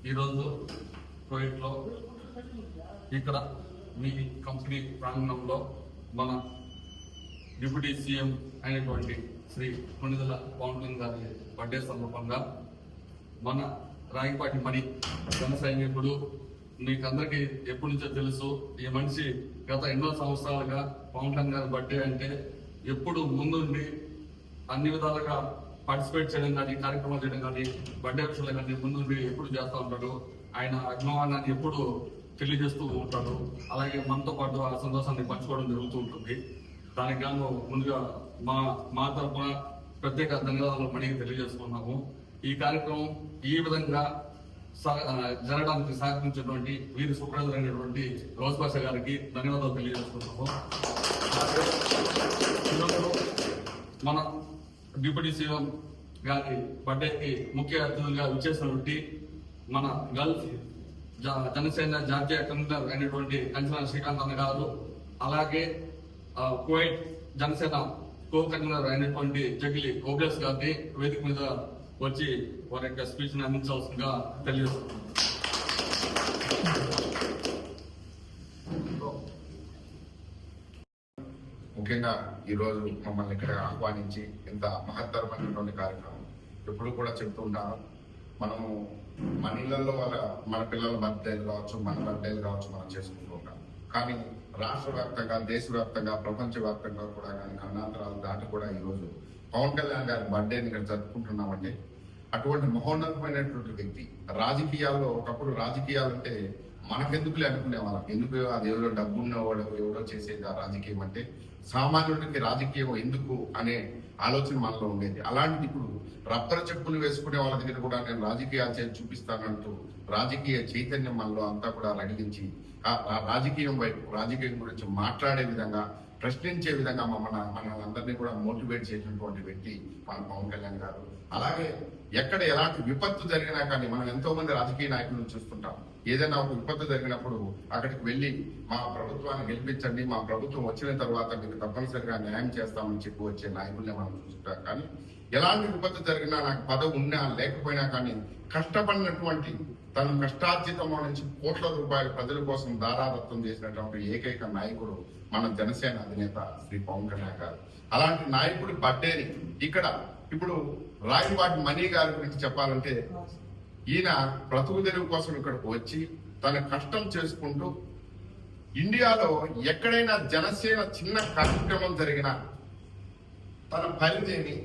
ఈరోజు కోవిడ్లో ఇక్కడ మీ కంపెనీ ప్రాంగణంలో మన డిప్యూటీ సీఎం అయినటువంటి శ్రీ కొనిదల పవన్ గారి బర్త్డే సందర్భంగా మన రాగిపాటి మణి జన సైనికుడు మీకు అందరికీ ఎప్పటి నుంచో తెలుసు ఈ మనిషి గత ఎన్నో సంవత్సరాలుగా పవన్ గారి బర్త్డే అంటే ఎప్పుడు ముందుండి అన్ని విధాలుగా పార్టిసిపేట్ చేయడం కానీ కార్యక్రమాలు చేయడం కానీ బర్త్డే విషయంలో కానీ ముందు ఎప్పుడు చేస్తూ ఉంటాడు ఆయన అభిమానాన్ని ఎప్పుడు తెలియజేస్తూ ఉంటాడు అలాగే మనతో పాటు ఆ సంతోషాన్ని పంచుకోవడం జరుగుతూ ఉంటుంది. దానికి గాను ముందుగా మా మా తరఫున ప్రత్యేక ధన్యవాదాలు మణికి తెలియజేసుకున్నాము. ఈ కార్యక్రమం ఈ విధంగా సహ- జరగడానికి సహకరించినటువంటి వీరి సుప్రజలైనటువంటి రోజ్ భాష గారికి ధన్యవాదాలు తెలియజేసుకున్నాము మన డిప్యూటీ సీఎం గారి బర్త్డేకి ముఖ్య అతిథులుగా విచ్చేసినటువంటి మన గల్ఫ్ జనసేన జాతీయ కన్వీనర్ అయినటువంటి కంచనా శ్రీకాంత్ అన్న గారు అలాగే కువైట్ జనసేన కో కన్వీనర్ అయినటువంటి జగిలి ఓబ్లెస్ గారిని వేదిక మీద వచ్చి వారి యొక్క స్పీచ్ని అందించాల్సిందిగా తెలియజేస్తున్నాను. ముఖ్యంగా ఈరోజు మమ్మల్ని ఇక్కడ ఆహ్వానించి ఇంత మహత్తరమైనటువంటి కార్యక్రమం ఎప్పుడు కూడా చెప్తూ ఉంటాను మనము మన ఇళ్ళలో వాళ్ళ మన పిల్లల బర్త్డేలు కావచ్చు మన బర్త్డేలు కావచ్చు మనం చేసుకుంటూ ఉంటాం. కానీ రాష్ట్ర వ్యాప్తంగా దేశవ్యాప్తంగా ప్రపంచ వ్యాప్తంగా కూడా కానీ ఖండాంతరాలు దాటి కూడా ఈరోజు పవన్ కళ్యాణ్ గారి బర్త్డేని ఇక్కడ జరుపుకుంటున్నామంటే అటువంటి మహోన్నతమైనటువంటి వ్యక్తి రాజకీయాల్లో ఒకప్పుడు రాజకీయాలంటే మనకెందుకులే అనుకునే వాళ్ళం. ఎందుకు అది ఎవరో డబ్బు ఉన్నవాడు ఎవరో చేసేది ఆ రాజకీయం అంటే సామాన్యుడికి రాజకీయం ఎందుకు అనే ఆలోచన మనలో ఉండేది. అలాంటి ఇప్పుడు రబ్బర్ చెప్పులు వేసుకునే వాళ్ళ దగ్గర కూడా నేను రాజకీయాలు చేసి చూపిస్తానంటూ రాజకీయ చైతన్యం మనలో అంతా కూడా రగిలించి ఆ రాజకీయం వైపు రాజకీయం గురించి మాట్లాడే విధంగా ప్రశ్నించే విధంగా మమ్మల్ని మనల్ని అందరినీ కూడా మోటివేట్ చేసినటువంటి వ్యక్తి మన పవన్ కళ్యాణ్ గారు. అలాగే ఎక్కడ ఎలాంటి విపత్తు జరిగినా కానీ మనం ఎంతో మంది రాజకీయ నాయకులను చూస్తుంటాం. ఏదైనా ఒక విపత్తు జరిగినప్పుడు అక్కడికి వెళ్ళి మా ప్రభుత్వాన్ని గెలిపించండి మా ప్రభుత్వం వచ్చిన తర్వాత మీకు తప్పనిసరిగా న్యాయం చేస్తామని చెప్పి వచ్చే నాయకుల్ని మనం చూస్తుంటాం కానీ ఎలాంటి విపత్తు జరిగినా నాకు పదవి ఉన్నా లేకపోయినా కానీ కష్టపడినటువంటి తన కష్టార్జితంలో నుంచి కోట్ల రూపాయలు ప్రజల కోసం దారాదత్తం చేసినటువంటి ఏకైక నాయకుడు మన జనసేన అధినేత శ్రీ పవన్ కళ్యాణ్ గారు. అలాంటి నాయకుడి బర్త్డేని ఇక్కడ ఇప్పుడు రాయపాటి మనీ గారి గురించి చెప్పాలంటే ఈయన బ్రతుకు తెరువు కోసం ఇక్కడికి వచ్చి తన కష్టం చేసుకుంటూ ఇండియాలో ఎక్కడైనా జనసేన చిన్న కార్యక్రమం జరిగినా తన పరిధిని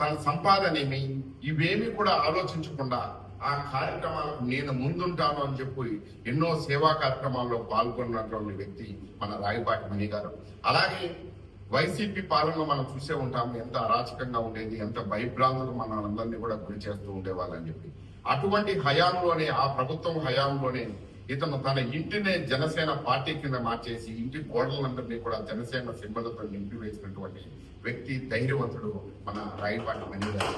తన సంపాదనేమి ఇవేమి కూడా ఆలోచించకుండా ఆ కార్యక్రమాలకు నేను ముందుంటాను అని చెప్పి ఎన్నో సేవా కార్యక్రమాల్లో పాల్గొన్నటువంటి వ్యక్తి మన రాయబాటి మణి గారు. అలాగే వైసీపీ పాలనలో మనం చూసే ఉంటాము ఎంత అరాచకంగా ఉండేది ఎంత భయభ్రాంతులు మన అందరినీ కూడా గురి చేస్తూ ఉండేవాళ్ళని చెప్పి. అటువంటి హయాంలోనే ఆ ప్రభుత్వం హయాంలోనే ఇతను తన ఇంటినే జనసేన పార్టీ కింద మార్చేసి ఇంటి గోడలందరినీ కూడా జనసేన సింబలతో నింపి వేసినటువంటి వ్యక్తి ధైర్యవంతుడు మన రాయపాటి మణిగారు.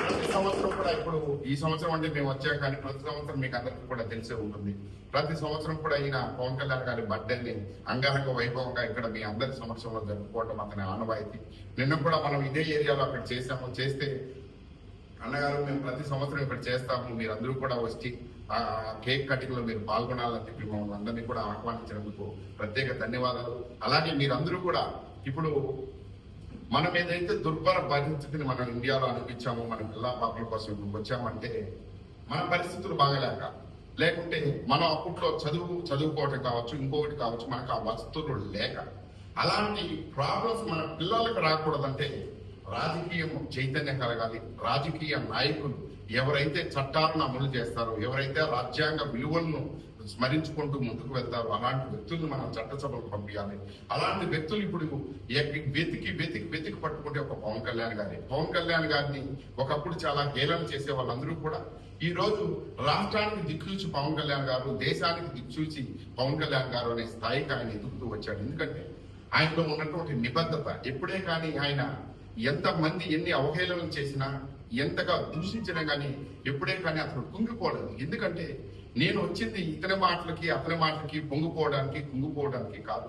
ప్రతి సంవత్సరం కూడా ఇప్పుడు ఈ సంవత్సరం అంటే మేము వచ్చాం కానీ ప్రతి సంవత్సరం మీకు అందరికీ కూడా తెలిసే ఉంటుంది. ప్రతి సంవత్సరం కూడా ఈయన పవన్ కళ్యాణ్ గారి బర్త్డేని అంగరంగ వైభవంగా ఇక్కడ మీ అందరి సమక్షంలో జరుపుకోవడం అతని ఆనవాయితీ. నిన్న కూడా మనం ఇదే ఏరియాలో అక్కడ చేసాము చేస్తే అన్నగారు మేము ప్రతి సంవత్సరం ఇక్కడ చేస్తాము. మీరందరూ కూడా వచ్చి ఆ కేక్ కటింగ్లో మీరు పాల్గొనాలని చెప్పి మమ్మల్ని అందరినీ కూడా ఆహ్వానించినందుకు ప్రత్యేక ధన్యవాదాలు. అలాగే మీరందరూ కూడా ఇప్పుడు మనం ఏదైతే దుర్భర పరిస్థితిని మనం ఇండియాలో అనిపించామో మనం పిల్ల పాపల కోసం వచ్చామంటే మన పరిస్థితులు బాగలేక లేకుంటే మనం అప్పట్లో చదువు చదువుకోవటం కావచ్చు ఇంకొకటి కావచ్చు మనకు ఆ వస్తువులు లేక అలాంటి ప్రాబ్లమ్స్ మన పిల్లలకు రాకూడదంటే రాజకీయం చైతన్యం కలగాలి. రాజకీయ నాయకులు ఎవరైతే చట్టాలను అమలు చేస్తారో ఎవరైతే రాజ్యాంగ విలువలను స్మరించుకుంటూ ముందుకు వెళ్తారో అలాంటి వ్యక్తులను మనం చట్టసభకు పంపించాలి అలాంటి వ్యక్తులు ఇప్పుడు వెతికి వెతికి వెతికి పట్టుకుంటే ఒక పవన్ కళ్యాణ్ గారి. పవన్ కళ్యాణ్ గారిని ఒకప్పుడు చాలా హేళన చేసే వాళ్ళందరూ కూడా ఈ రోజు రాష్ట్రానికి దిక్సూచి పవన్ కళ్యాణ్ గారు దేశానికి దిక్సూచి పవన్ కళ్యాణ్ గారు అనే స్థాయికి ఆయన ఎదుగుతూ వచ్చాడు. ఎందుకంటే ఆయనలో ఉన్నటువంటి నిబద్ధత ఎప్పుడే కానీ ఆయన ఎంతమంది ఎన్ని అవహేళనలు చేసినా ఎంతగా దూషించినా కానీ ఎప్పుడే కానీ అతను కుంగిపోలేదు. ఎందుకంటే నేను వచ్చింది ఇతని మాటలకి అతని మాటలకి పొంగిపోవడానికి కుంగిపోవడానికి కాదు.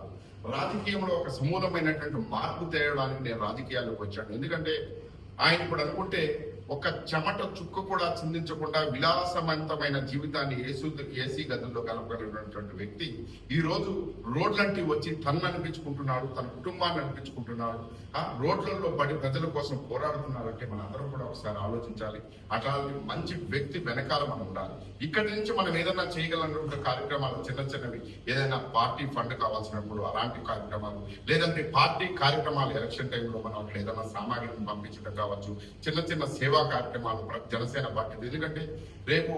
రాజకీయంలో ఒక సమూలమైనటువంటి మార్పు తేయడానికి నేను రాజకీయాల్లోకి వచ్చాను. ఎందుకంటే ఆయన ఇప్పుడు అనుకుంటే ఒక చెమట చుక్క కూడా చిందించకుండా విలాసవంతమైన జీవితాన్ని ఏసు ఏసీ గదుల్లో కలపగలిగినటువంటి వ్యక్తి ఈ రోజు రోడ్లంటి వచ్చి తన్ను అనిపించుకుంటున్నాడు తన కుటుంబాన్ని అనిపించుకుంటున్నాడు. ఆ రోడ్లలో పడి ప్రజల కోసం పోరాడుతున్నారంటే మన అందరం కూడా ఒకసారి ఆలోచించాలి. అట్లాంటి మంచి వ్యక్తి వెనకాల మనం ఉండాలి. ఇక్కడి నుంచి మనం ఏదైనా చేయగలన్న కార్యక్రమాలు చిన్న చిన్నవి ఏదైనా పార్టీ ఫండ్ కావాల్సినప్పుడు అలాంటి కార్యక్రమాలు లేదంటే పార్టీ కార్యక్రమాలు ఎలక్షన్ టైంలో మనం ఏదైనా సామాగ్రిని పంపించడం కావచ్చు చిన్న చిన్న సేవ కార్యక్రమాలు జనసేన పార్టీ ఎందుకంటే రేపు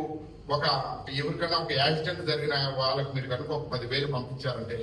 ఒక ఎవరికైనా ఒక యాక్సిడెంట్ జరిగిన వాళ్ళకి మీరు కనుక ఒక పదివేలు పంపించారంటే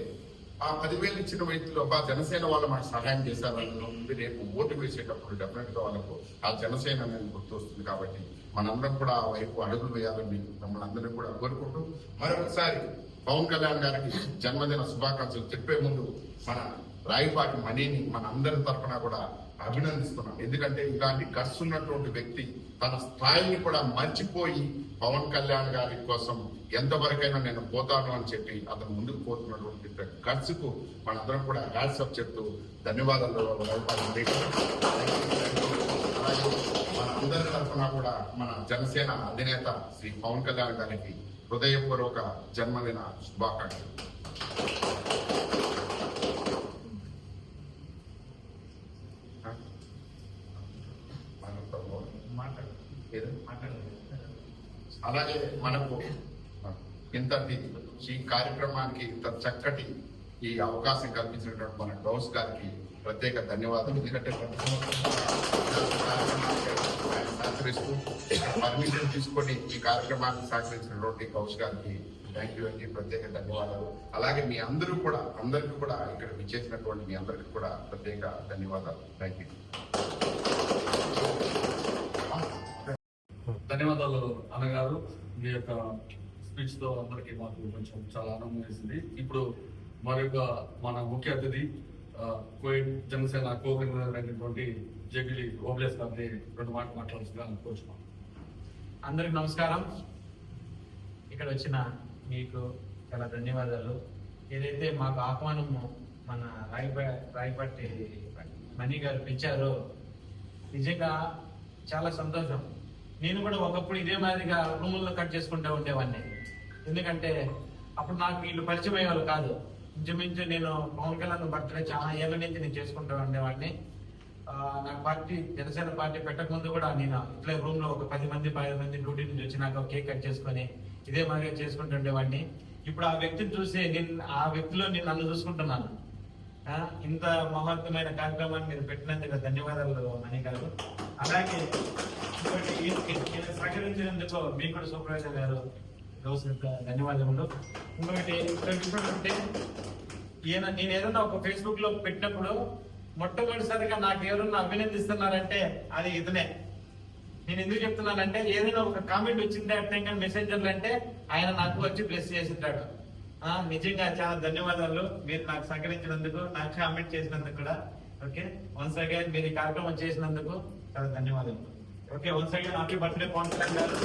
ఆ పదివేలు ఇచ్చిన వ్యక్తులు ఆ జనసేన వాళ్ళు మనకు సహాయం చేశారని రేపు ఓటు వేసేటప్పుడు డెఫినెట్గా వాళ్ళకు ఆ జనసేన అనేది గుర్తొస్తుంది కాబట్టి మనందరం కూడా ఆ వైపు అడుగులు వేయాలని మమ్మల్ని అందరినీ కూడా కోరుకుంటూ మరొకసారి పవన్ కళ్యాణ్ గారికి జన్మదిన శుభాకాంక్షలు చెప్పే ముందు మన రాయపాటి మనీని మన అందరి తరఫున కూడా అభినందిస్తున్నాం. ఎందుకంటే ఇలాంటి గట్స్ ఉన్నటువంటి వ్యక్తి తన స్థాయిని కూడా మర్చిపోయి పవన్ కళ్యాణ్ గారి కోసం ఎంతవరకైనా నేను పోతాను అని చెప్పి అతను ముందుకు పోతున్నటువంటి గట్స్కు మనందరం కూడా హ్యాట్సప్ చెప్తూ ధన్యవాదాలు రాయపాటి అలాగే మన అందరి తరఫున కూడా మన జనసేన అధినేత శ్రీ పవన్ కళ్యాణ్ గారికి హృదయపూర్వక జన్మదిన శుభాకాంక్షలు. అలాగే మనకు ఇంతటి ఈ కార్యక్రమానికి ఇంత చక్కటి ఈ అవకాశం కల్పించినటువంటి మన గౌస్ గారికి ప్రత్యేక ధన్యవాదాలు. ఎందుకంటే సహకరిస్తూ పర్మిషన్ తీసుకొని ఈ కార్యక్రమానికి సహకరించినటువంటి గౌస్ గారికి థ్యాంక్ యూ అండి ప్రత్యేక ధన్యవాదాలు. అలాగే మీ అందరూ కూడా అందరికీ కూడా ఇక్కడ విచ్చేసినటువంటి మీ అందరికీ కూడా ప్రత్యేక ధన్యవాదాలు. Thank you. ధన్యవాదాలు అన్నగారు మీ యొక్క స్పీచ్తో అందరికీ మాకు కొంచెం చాలా ఆనందం వేసింది. ఇప్పుడు మరొక మన ముఖ్య అతిథి ఆ, కోవిడ్ జనసేన కోవిడ్ అయినటువంటి జగిలి ఓబ్లేస్ గారిని రెండు మాటలు మాట్లాడాల్సిందిగా కోరుచున్నాం. అందరికి నమస్కారం. ఇక్కడ వచ్చిన మీకు చాలా ధన్యవాదాలు. ఏదైతే మాకు ఆహ్వానము మన రాయప రాయపట్టి మణి గారు పిలిచారో నిజంగా చాలా సంతోషం. నేను కూడా ఒకప్పుడు ఇదే మాదిరిగా రూముల్లో కట్ చేసుకుంటూ ఉండేవాడిని ఎందుకంటే అప్పుడు నాకు వీళ్ళు పరిచయం అయ్యేవాళ్ళు కాదు. ఇంచుమించు నేను పవన్ కళ్యాణ్ బర్త్డే చాలా ఏళ్ళ నుంచి నేను చేసుకుంటూ ఉండేవాడిని. నాకు పార్టీ జనసేన పార్టీ పెట్టక ముందు కూడా నేను ఇట్లా రూమ్లో ఒక పది మంది పది మంది డ్యూటీ నుంచి వచ్చినాక కేక్ కట్ చేసుకొని ఇదే మాదిరిగా చేసుకుంటూ ఉండేవాడిని. ఇప్పుడు ఆ వ్యక్తిని చూసి నేను ఆ వ్యక్తిలో నేను నన్ను చూసుకుంటున్నాను. ఇంత మహత్వమైన కార్యక్రమాన్ని మీరు పెట్టినందుకు ధన్యవాదాలు మణి గారు. అలాగే సహకరించినందుకు మీకు కూడా సూపర్వైజర్ గారు ధన్యవాదములు. ఇంకొకటి ఇక్కడ అంటే ఈయన నేను ఏదైనా ఒక ఫేస్బుక్లో పెట్టినప్పుడు మొట్టమొదటిసారిగా నాకు ఎవరన్నా అభినందిస్తున్నారంటే అది ఇతనే. నేను ఎందుకు చెప్తున్నానంటే ఏదైనా ఒక కామెంట్ వచ్చింది అర్థం ఇంకా మెసేంజర్లు అంటే ఆయన నాకు వచ్చి బ్లెస్ చేసింటాడు నిజంగా చాలా ధన్యవాదాలు. మీరు నాకు సహకరించినందుకు నాకు కామెంట్ చేసినందుకు కూడా. ఓకే? వన్స్ అగైన్ మీరు ఈ కార్యక్రమం చేసినందుకు చాలా ధన్యవాదాలు. Okay? Once again happy birthday Pawan Kalyan గారు.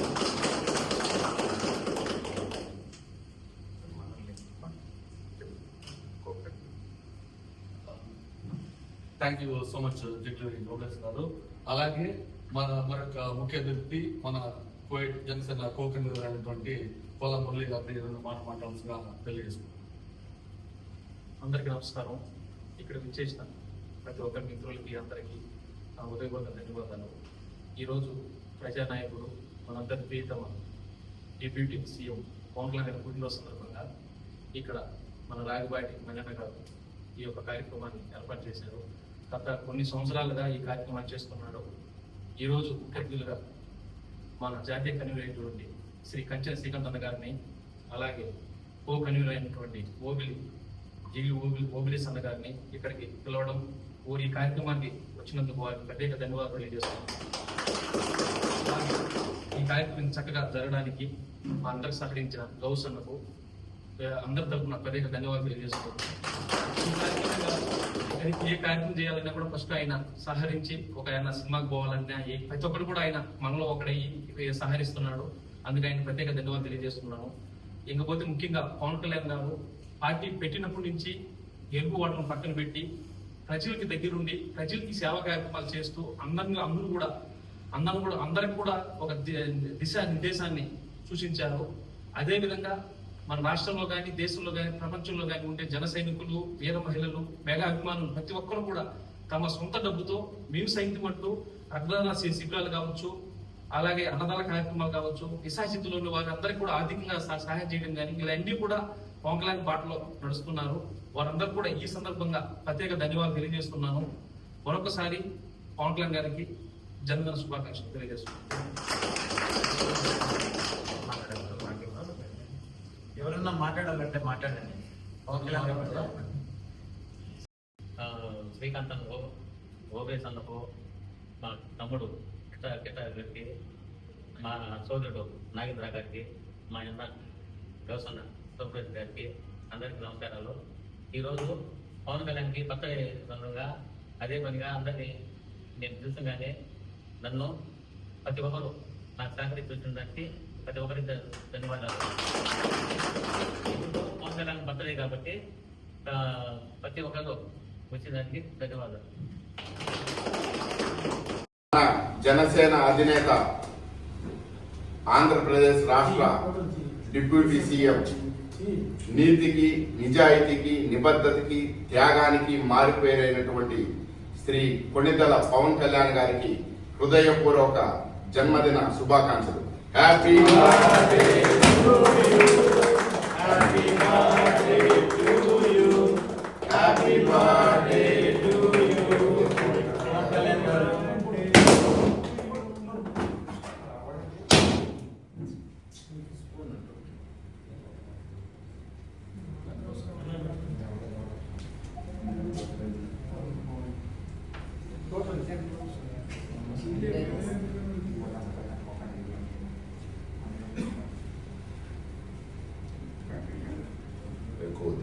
Thank you so much Jagluri Obles గారు అలాగే మన మరొక ముఖ్య అతిథి మన కోవిడ్ జనసేన కోకన్ అనేటువంటి కోల మురళి గారిని ఏదైనా మాట మాట్లాడాల్సిందిగా తెలియజేస్తున్నాం అందరికీ నమస్కారం. ఇక్కడ విచ్చేసిన ప్రతి ఒక్కరి మిత్రులకి అందరికీ నా ఉదయపూర్వక ధన్యవాదాలు. ఈరోజు ప్రజానాయకుడు మనందరి ప్రియతమ డిప్యూటీ సీఎం పవన్ కళ్యాణ్ గారి పుట్టినరోజు సందర్భంగా ఇక్కడ మన రాగిబాటి మల్లన్న గారు ఈ యొక్క కార్యక్రమాన్ని ఏర్పాటు చేశారు. గత కొన్ని సంవత్సరాలుగా ఈ కార్యక్రమాన్ని చేస్తున్నాడు. ఈరోజు ముఖ్య అతిథులుగా మన జాతీయ కన్వీనర్ శ్రీ కంచెల శ్రీకాంత్ అన్న గారిని అలాగే కో కన్వీనర్ అయినటువంటి ఓబిలి జిల్లు ఓబిలి ఓబిలిస్ అన్న గారిని ఇక్కడికి పిలవడం ఓ ఈ కార్యక్రమానికి వచ్చినందుకు వారికి ప్రత్యేక ధన్యవాదాలు తెలియజేస్తున్నాను. ఈ కార్యక్రమం చక్కగా జరగడానికి మా అందరికి సహకరించిన గౌస్ అన్నకు అందరి తరఫున ప్రత్యేక ధన్యవాదాలు తెలియజేస్తున్నాను. ఏ కార్యక్రమం చేయాలన్నా కూడా ఫస్ట్ ఆయన సహకరించి ఒక ఆయన సినిమాకి పోవాలన్నా ప్రతి ఒక్కరు కూడా ఆయన మనలో ఒకడై సహరిస్తున్నాడు అందుకే ఆయన ప్రత్యేక ధన్యవాదాలు తెలియజేస్తున్నాను. ఇంకపోతే ముఖ్యంగా పవన్ కళ్యాణ్ గారు పార్టీ పెట్టినప్పటి నుంచి గెలుపు వాటర్ను పక్కన పెట్టి ప్రజలకి దగ్గరుండి ప్రజలకి సేవా కార్యక్రమాలు చేస్తూ అందంగా అందరూ కూడా అందరం కూడా అందరికి కూడా ఒక దిశా నిర్దేశాన్ని సూచించారు. అదేవిధంగా మన రాష్ట్రంలో కానీ దేశంలో కానీ ప్రపంచంలో కానీ ఉండే జన సైనికులు వీర మహిళలు మెగా అభిమానులు ప్రతి ఒక్కరు కూడా తమ సొంత డబ్బుతో మేము సైతం అంటూ రక్తదాన శిబిరాలు కావచ్చు అలాగే అన్నదాన కార్యక్రమాలు కావచ్చు నిశాస్థితిలో ఉన్న వారందరికీ కూడా ఆర్థికంగా సహ- సహాయం చేయడం కానీ ఇవన్నీ కూడా పవన్ కళ్యాణ్ బాటలో నడుస్తున్నారు. వారందరూ కూడా ఈ సందర్భంగా ప్రత్యేక ధన్యవాదాలు తెలియజేస్తున్నాను. మరొకసారి పవన్ కళ్యాణ్ గారికి జన్మదిన శుభాకాంక్షలు తెలియజేస్తున్నాను. ఎవరన్నా మాట్లాడాలంటే మాట్లాడండి. పవన్ కళ్యాణ్ గారు ఆ, శ్రీకాంత్ అన్నకు ఓబేస్ అన్నకు మా తమ్ముడు కిట మా సోదరుడు నాగేంద్ర గారికి మా అన్న వ్యవసాయ సుబ్రత్ గారికి అందరికీ నమస్కారాలు. ఈరోజు పవన్ కళ్యాణ్కి కొత్త సందర్భంగా అదే పనిగా అందరినీ నేను చూసగానే నన్ను ప్రతి ఒక్కరు నాకు సహకరించిన దానికి ప్రతి ఒక్కరికి ధన్యవాదాలు. పవన్ కళ్యాణ్ బర్త్డే కాబట్టి ప్రతి ఒక్కరు వచ్చిన ధన్యవాదాలు. జనసేన అధినేత ఆంధ్రప్రదేశ్ రాష్ట్ర డిప్యూటీ సీఎం. నీతికి నిజాయితీకి నిబద్ధతకి త్యాగానికి మారిపోయినటువంటి శ్రీ కొణిదల పవన్ కళ్యాణ్ గారికి హృదయపూర్వక జన్మదిన శుభాకాంక్షలు. Happy happy